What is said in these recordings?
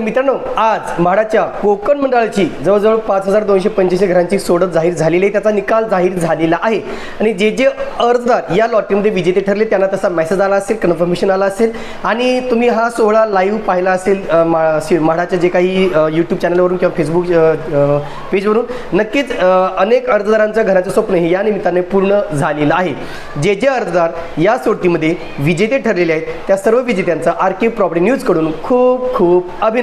मित्रांनो आज म्हाडाच्या कोकण मंडळाची जवळजवळ पाच हजार दोनशे पंचवीसशे घरांची सोडत जाहीर झालेली आहे. त्याचा निकाल जाहीर झालेला आहे. आणि जे जे अर्जदार या लॉटरीमध्ये विजेते ठरले त्यांना तसा मेसेज आला असेल कन्फर्मेशन आला असेल. आणि तुम्ही हा सोहळा लाईव्ह पाहिला असेल म्हाडाच्या जे काही यूट्यूब चॅनलवरून किंवा फेसबुक पेजवरून नक्कीच अनेक अर्जदारांचं घराचं स्वप्न हे या निमित्ताने पूर्ण झालेलं आहे. जे जे अर्जदार या सोडतीमध्ये विजेते ठरलेले आहेत त्या सर्व विजेत्यांचा आर के प्रॉपर्टी न्यूजकडून खूप खूप अभिनंदन.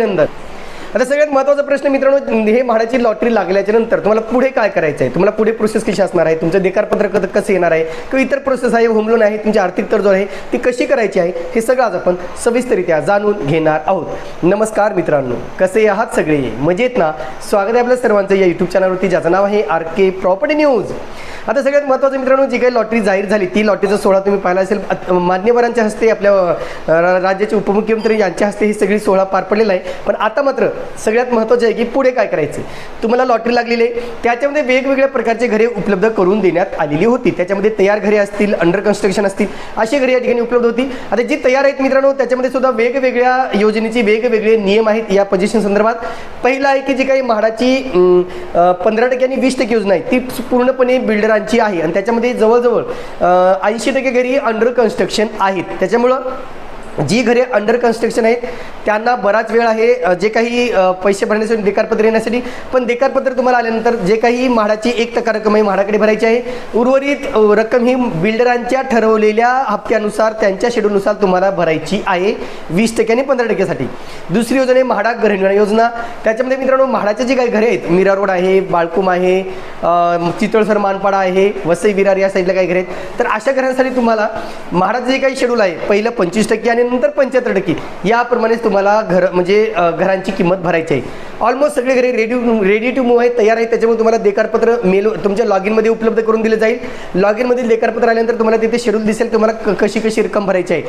आता सगळ्यात महत्त्वाचा प्रश्न मित्रांनो हे म्हाडाची लॉटरी लागल्याच्या नंतर तुम्हाला पुढे काय करायचं आहे तुम्हाला पुढे प्रोसेस कशी असणार आहे? तुमचं देकारपत्र कसं येणार आहे? किंवा इतर प्रोसेस आहे होम लोन आहे तुमची आर्थिक तडजोड आहे ती कशी करायची आहे? हे सगळं आज आपण सविस्तरित्या जाणून घेणार आहोत. नमस्कार मित्रांनो कसे आहात सगळे? मजेत ना? स्वागत आहे आपल्या सर्वांचं या यूट्यूब चॅनलवरती ज्याचं नाव आहे आर के प्रॉपर्टी न्यूज आता सगळ्यात महत्त्वाचं मित्रांनो जी काही लॉटरी जाहीर झाली ती लॉटरीचा सोहळा तुम्ही पाहिला असेल. मान्यवरांच्या हस्ते आपल्या राज्याचे उपमुख्यमंत्री यांच्या हस्ते ही सगळी सोहळा पार पडलेला आहे. पण आता मात्र सगळ्यात महत्त्वाचं आहे की पुढे काय करायचं? तुम्हाला लॉटरी लागलेली आहे. त्याच्यामध्ये वेगवेगळ्या प्रकारचे घरे उपलब्ध करून देण्यात आलेली होती. त्याच्यामध्ये तयार घरे असतील अंडर कन्स्ट्रक्शन असतील अशी घरे या ठिकाणी उपलब्ध होती. आता जी तयार आहेत मित्रांनो त्याच्यामध्ये सुद्धा वेगवेगळ्या योजनेचे वेगवेगळे नियम आहेत या पोझिशन संदर्भात. पहिला आहे की जी काही म्हाडाची पंधरा टक्के आणि वीस टक्के योजना आहे ती पूर्णपणे बिल्डर बिल्डरांची आहे. आणि त्याच्यामध्ये जवळजवळ ऐंशी टक्के घरी अंडर कन्स्ट्रक्शन आहेत. त्याच्यामुळं जी घरे अंडर कन्स्ट्रक्शन आहेत त्यांना बराच वेळ आहे जे काही पैसे भरण्यासाठी देकारपत्र येण्यासाठी. पण देकारपत्र तुम्हाला आल्यानंतर जे काही म्हाडाची एक टक्का रक्कम आहे म्हाडाकडे भरायची आहे. उर्वरित रक्कम ही बिल्डरांच्या ठरवलेल्या हप्त्यानुसार त्यांच्या शेड्यूलनुसार तुम्हाला भरायची आहे वीस टक्के आणि पंधरा टक्क्यासाठी. दुसरी योजना आहे म्हाडा गृहनिर्माण योजना. त्याच्यामध्ये मित्रांनो म्हाडाचे जे काही घरे आहेत मीरा रोड आहे बाळकुम आहे चितळसर मानपाडा आहे वसई विरार या साईडला काही घरे आहेत. तर अशा घरांसाठी तुम्हाला म्हाडाचं जे काही शेड्यूल आहे पहिलं पंचवीस टक्के आणि नंतर पंच्याहत्तर टक्के. याप्रमाणेच तुम्हाला घर म्हणजे घरांची किंमत भरायची आहे. ऑलमोस्ट सगळे घरे रेडी रेडी टू मूव्ह आहे तयार आहेत. त्याच्यामुळे तुम्हाला देकारपत्र मेल तुमच्या लॉग इनमध्ये उपलब्ध करून दिलं जाईल. लॉग इनमधील देकारपत्र आल्यानंतर तुम्हाला तिथे शेड्यूल दिसेल तुम्हाला क- कशी कशी रक्कम भरायची आहे.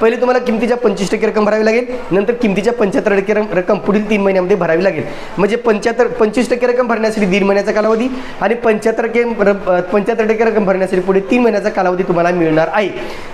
पहिले तुम्हाला किमतीच्या पंचवीस टक्के रक्कम भरावी लागेल. नंतर किमतीच्या पंच्याहत्तर टक्के रक्कम पुढील तीन महिन्यामध्ये भरावी लागेल. म्हणजे पंच्याहत्तर पंचवीस टक्के रक्कम भरण्यासाठी दीड महिन्याचा कालावधी आणि पंच्याहत्तर टक्के पंच्याहत्तर टक्के रक्कम भरण्यासाठी पुढे तीन महिन्याचा कालावधी तुम्हाला मिळणार आहे.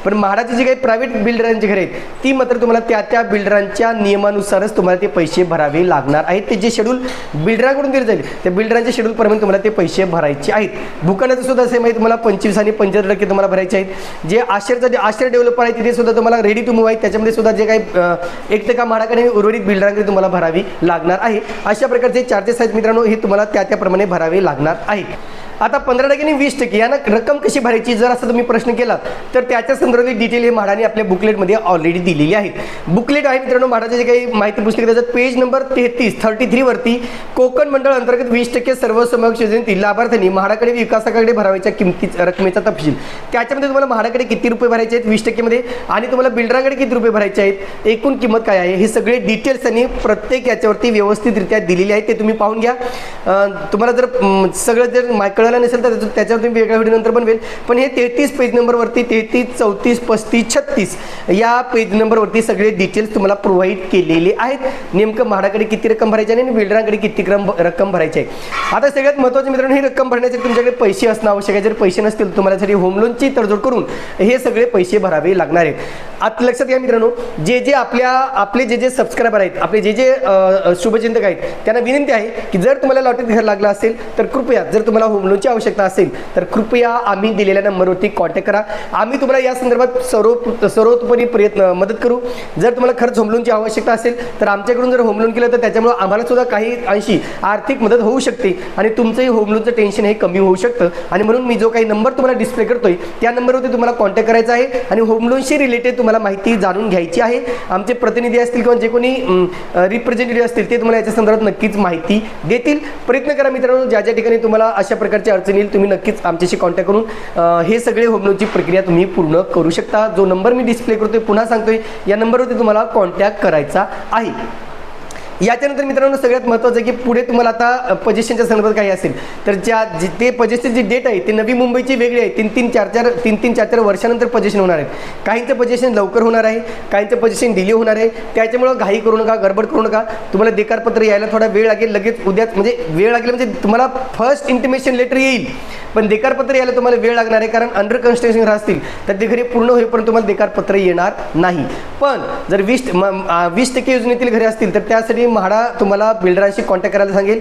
पण म्हाडाची जी काही प्रायव्हेट बिल्डरांची घरे आहेत ती मात्र तुम्हाला त्या त्या बिल्डरांच्या नियमानुसारच तुम्हाला ते पैसे भरावे लागणार आहेत. ते जे शेड्यूल बिल्डरांकडून दिले जाईल त्या बिल्डरांच्या शेड्यूलप्रमाणे तुम्हाला ते पैसे भरायचे आहेत. दुकानाचं सुद्धा सेम आहे तुम्हाला पंचवीस आणि पंच्याहत्तर टक्के तुम्हाला भरायचे आहेत. जे आश्रयचं जे आश्रय डेव्हलपर आहे तिथे सुद्धा तुम्हाला रेडी टू मूव्ह आहे. त्याच्यामध्ये सुद्धा जे काही एक टक्का म्हाडाकडे उर्वरित बिल्डरांकडे तुम्हाला भरावी लागणार आहे. अशा प्रकारचे चार्जेस आहेत मित्रांनो हे तुम्हाला त्या त्याप्रमाणे भरावे लागणार आहेत. आता पंधरा टक्क्यांनी वीस टक्के यांना रक्कम कशी भरायची? जर असं तुम्ही प्रश्न केला तर त्याच्या संदर्भात डिटेल हे म्हाडाने आपल्या बुकलेटमध्ये ऑलरेडी दिलेली आहे. बुकलेट आहे मित्रांनो म्हाडाचे जे काही माहिती पुस्तक त्याच्यात पेज नंबर तेहतीस थर्टी थ्रीवरती कोकण मंडळ अंतर्गत वीस टक्के सर्व समक्ष योजनेतील लाभार्थ्यांनी म्हाडाकडे विकासाकडे भरावायच्या किमती रकमेचा तपशील. त्याच्यामध्ये तुम्हाला म्हाडाकडे किती रुपये भरायचे आहेत? वीस टक्केमध्ये. आणि तुम्हाला बिल्डरांकडे किती रुपये भरायचे आहेत? एकूण किंमत काय आहे? हे सगळे डिटेल्स त्यांनी प्रत्येक याच्यावरती व्यवस्थितरित्या दिलेली आहेत ते तुम्ही पाहून घ्या. तुम्हाला जर सगळं जर मायक कळलं नसेल तर त्याच्यावर तुम्ही वेगळ्या व्हिडिओनंतर बनवेल. पण हे तेहतीस पेज नंबरवरती तेहतीस चौतीस पस्तीस छत्तीस या पेज नंबरवरती सगळे डिटेल्स तुम्हाला प्रोव्हाइड केलेले आहेत. नेमकं म्हाडाकडे किती रक्कम भरायची आहे आणि बिल्डरांकडे किती रक्कम रक्कम भरायची आहे? आता सगळ्यात महत्त्वाचं मित्रांनो ही रक्कम भरण्यासाठी तुमच्याकडे पैसे असणं आवश्यक आहे. जर पैसे नसतील तुम्हाला साठी होम लोनची तडजोड करून हे सगळे पैसे भरावे लागणार आहेत. आता लक्षात घ्या मित्रांनो जे जे आपल्या आपले जे जे सबस्क्रायबर आहेत आपले जे जे शुभचिंतक आहेत त्यांना विनंती आहे की जर तुम्हाला लॉटरीत घर लागला असेल तर कृपया जर तुम्हाला होम लोनची आवश्यकता असेल तर कृपया आम्ही दिलेल्या नंबरवरती कॉन्टॅक्ट करा. आम्ही तुम्हाला या संदर्भात सर्व सर्वतोपरी प्रयत्न मदत करू. जर तुम्हाला खरंच होम लोनची आवश्यकता असेल तर आमच्याकडून जर होम लोन केलं तर त्याच्यामुळे आम्हाला सुद्धा काही अंशी आर्थिक मदत होऊ शकते आणि तुमचंही होम लोनचं टेन्शन हे कमी होऊ शकतं. आणि म्हणून मी जो काही नंबर तुम्हाला डिस्प्ले करतोय त्या नंबरवरती तुम्हाला कॉन्टॅक्ट करायचा आहे आणि होम लोनशी रिलेटेड तुम्हाला माहिती जाणून घ्यायची आहे. आमचे प्रतिनिधी असतील किंवा जे कोणी रिप्रेझेंटेटिव्ह असतील ते तुम्हाला याच्या संदर्भात नक्कीच माहिती देतील. प्रयत्न करा मित्रांनो ज्या ज्या ठिकाणी तुम्हाला अशा प्रकारे अडचणी येईल तुम्ही नक्कीच आमच्याशी कॉन्टॅक्ट करून हे सगळे होमलोनची प्रक्रिया तुम्ही पूर्ण करू शकता. जो नंबर मी डिस्प्ले करतोय पुन्हा सांगतोय या नंबरवरती तुम्हाला कॉन्टॅक्ट करायचा आहे. याच्यानंतर मित्रांनो सगळ्यात महत्त्वाचं आहे की पुढे तुम्हाला आता पजेशनच्या संदर्भात काही असेल तर ज्या ते पजेशनची जी डेट आहे ते नवी मुंबईची वेगळी आहे. तीन तीन चार चार तीन तीन चार चार वर्षानंतर पजेशन होणार आहे. काहींचं पजेशन लवकर होणार आहे काहींचं पजेशन डिले होणार आहे. त्याच्यामुळं घाई करू नका गडबड करू नका. तुम्हाला देकारपत्र यायला थोडा वेळ लागेल. लगेच उद्याच म्हणजे वेळ लागेल म्हणजे तुम्हाला फर्स्ट इंटिमेशन लेटर येईल. पण देकारपत्र यायला तुम्हाला वेळ लागणार आहे कारण अंडर कन्स्ट्रक्शन असतील तर ते घरी पूर्ण होईपर्यंत तुम्हाला देकारपत्र येणार नाही. पण जर वीस म- वीस टक्के योजनेतील घरे असतील तर त्यासाठी म्हाडा तुम्हाला बिल्डरांशी कॉन्टॅक्ट करायला सांगेल.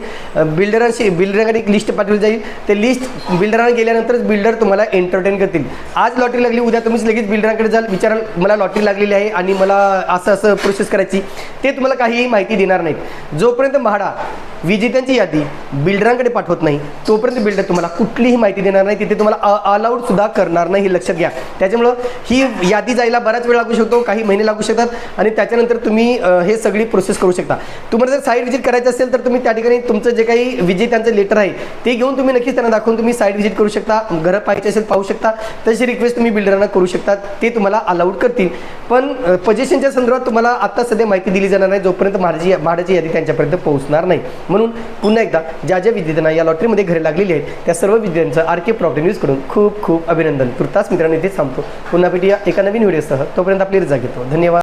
बिल्डरांशी बिल्डरांकडे एक लिस्ट पाठवली जाईल. ते लिस्ट बिल्डरांना गेल्यानंतरच बिल्डर तुम्हाला एंटरटेन करतील. आज लॉटरी लागली उद्या तुम्हीच लगेच बिल्डरांकडे जाल. विचाराल मला लॉटरी लागलेली आहे आणि मला असं असं प्रोसेस करायची. ते तुम्हाला काहीही माहिती देणार नाहीत. जोपर्यंत म्हाडा विजेत्यांची यादी बिल्डरांकडे पाठवत नाही तोपर्यंत बिल्डर तुम्हाला कुठलीही माहिती देणार नाही तिथे तुम्हाला अलाउड सुद्धा करणार नाही हे लक्षात घ्या. त्याच्यामुळं ही यादी जायला बराच वेळ लागू शकतो काही महिने लागू शकतात आणि त्याच्यानंतर तुम्ही हे सगळी प्रोसेस करू शकता. तुम्हाला जर साईड व्हिजिट करायचं असेल तर तुम्ही त्या ठिकाणी तुमचं जे काही विजेत्यांचं लेटर आहे ते घेऊन तुम्ही नक्कीच त्यांना दाखवून तुम्ही साईड व्हिजिट करू शकता घरं पाहायचे असेल पाहू शकता. तशी रिक्वेस्ट तुम्ही बिल्डरांना करू शकता ते तुम्हाला अलाउड करतील. पण पजेशनच्या संदर्भात तुम्हाला आता सध्या माहिती दिली जाणार नाही जोपर्यंत भाड्याची भाड्याची यादी त्यांच्यापर्यंत पोहोचणार नाही. म्हणून पुन्हा एकदा ज्या ज्या विद्यार्थ्यांना या लॉटरीमध्ये घरे लागलेली आहेत त्या सर्व विद्यार्थ्यांचं आर के प्रॉपर्टी न्यूजकडून खूप खूप अभिनंदन. तुर्तास मित्रांनो ते थांबतो. पुन्हा भेटूया एका नवीन व्हिडिओसह. तोपर्यंत आपली रजा घेतो. धन्यवाद.